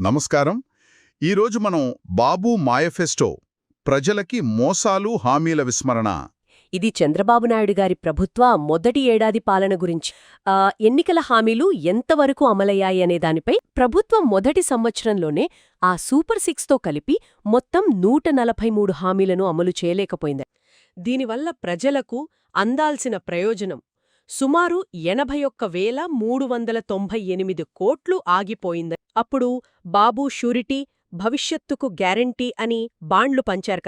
నమస్కారం. ఈరోజు మనం బాబు మాయఫెస్టో ప్రజలకి మోసాలు హామీల విస్మరణ. ఇది చంద్రబాబు నాయుడు గారి ప్రభుత్వ మొదటి ఏడాది పాలన గురించి. ఎన్నికల హామీలు ఎంతవరకు అమలయ్యాయి అనే దానిపై ప్రభుత్వం మొదటి సంవత్సరంలోనే ఆ సూపర్ సిక్స్తో కలిపి మొత్తం నూట నలభై మూడు హామీలను అమలు చేయలేకపోయింది. దీనివల్ల ప్రజలకు అందాల్సిన ప్రయోజనం సుమారు ఎనభై ఒక్క వేల మూడు వందల తొంభై ఎనిమిది కోట్లు ఆగిపోయింది అప్పుడు బాబు షూరిటీ భవిష్యత్తుకు గ్యారంటీ అని బాండ్లు పంచారు.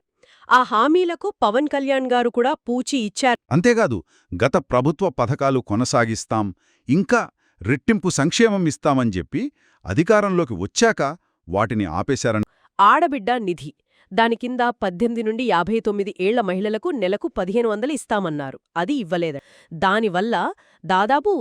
ఆ హామీలకు పవన్ కళ్యాణ్ గారు కూడా పూచి ఇచ్చారు అంతేకాదు గత ప్రభుత్వ పథకాలు కొనసాగిస్తాం ఇంకా రెట్టింపు సంక్షేమం ఇస్తామని చెప్పి అధికారంలోకి వచ్చాక వాటిని ఆపేశారని ఆడబిడ్డ నిధి దాని కింద పద్దెనిమిది నుండి యాభై తొమ్మిది ఏళ్ళ మహిళలకు నెలకు పదిహేను వందలు ఇస్తామన్నారు. అది ఇవ్వలేదు దానివల్ల దాదాపు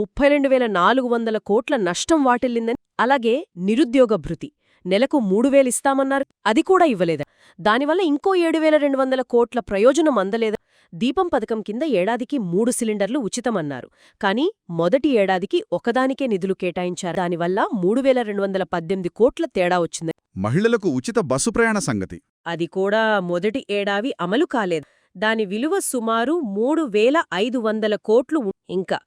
ముప్పై రెండు వేల నాలుగు వందల కోట్ల నష్టం వాటిల్లిందని అలాగే నిరుద్యోగ భృతి నెలకు మూడు వేలు ఇస్తామన్నారు. అది కూడా ఇవ్వలేదు దానివల్ల ఇంకో ఏడు వేల రెండు వందల కోట్ల ప్రయోజనం అందలేదు దీపం పథకం కింద ఏడాదికి మూడు సిలిండర్లు ఉచితమన్నారు. కానీ మొదటి ఏడాదికి ఒకదానికే నిధులు కేటాయించారు. దానివల్ల మూడు వేల రెండు వందల పద్దెనిమిది కోట్ల తేడా వచ్చింది. మహిళలకు ఉచిత బస్సు ప్రయాణ సంగతి. అది కూడా మొదటి ఏడావి అమలు కాలేదు. దాని విలువ సుమారు మూడు వేల ఐదు వందల కోట్లు ఇంకా.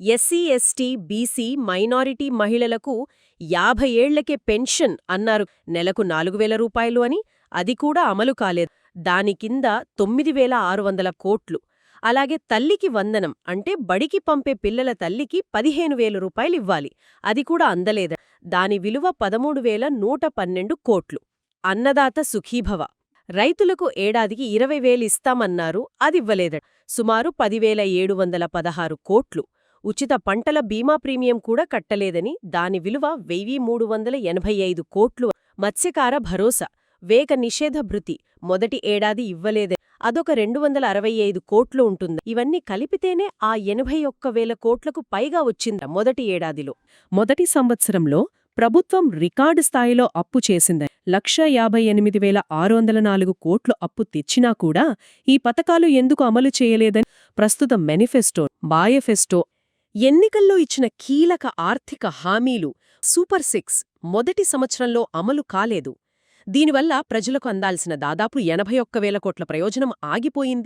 ఎస్సీ ఎస్టీ బీసీ మైనారిటీ మహిళలకు యాభై ఏళ్ళకే పెన్షన్ అన్నారు. నెలకు నాలుగు వేల రూపాయలు అని అది కూడా అమలు కాలేదు. దాని కింద తొమ్మిది వేల ఆరు వందల కోట్లు. అలాగే తల్లికి వందనం అంటే బడికి పంపే పిల్లల తల్లికి పదిహేను వేల రూపాయలివ్వాలి అది కూడా అందలేదు? దాని విలువ పదమూడు వేల నూట పన్నెండు కోట్లు. అన్నదాత సుఖీభవ. రైతులకు ఏడాదికి ఇరవై వేలిస్తామన్నారు అదివ్వలేదు సుమారు పదివేల ఏడు వందల పదహారు కోట్లు. ఉచిత పంటల బీమా ప్రీమియం కూడా కట్టలేదని దాని విలువ వెయ్యి మూడు వందల ఎనభై ఐదు కోట్లు. మత్స్యకార భరోసా. వేగ నిషేధ భృతి. మొదటి ఏడాది ఇవ్వలేదే అదొక రెండు వందల అరవై ఐదు కోట్లు ఉంటుంది. ఇవన్నీ కలిపితేనే ఆ ఎనభై ఒక్క వేల కోట్లకు పైగా వచ్చింది మొదటి ఏడాదిలో. మొదటి సంవత్సరంలో ప్రభుత్వం రికార్డు స్థాయిలో అప్పు చేసింది. లక్ష యాభై ఎనిమిది వేల ఆరు వందల నాలుగు కోట్లు అప్పు తెచ్చినా కూడా ఈ పథకాలు ఎందుకు అమలు చేయలేదని ప్రస్తుత మేనిఫెస్టో బాయఫెస్టో ఎన్నికల్లో ఇచ్చిన కీలక ఆర్థిక హామీలు సూపర్ సిక్స్ మొదటి సంవత్సరంలో అమలు కాలేదు. దీనివల్ల ప్రజలకు అందాల్సిన దాదాపు ఎనభై ఒక్క వేల కోట్ల ప్రయోజనం ఆగిపోయింది.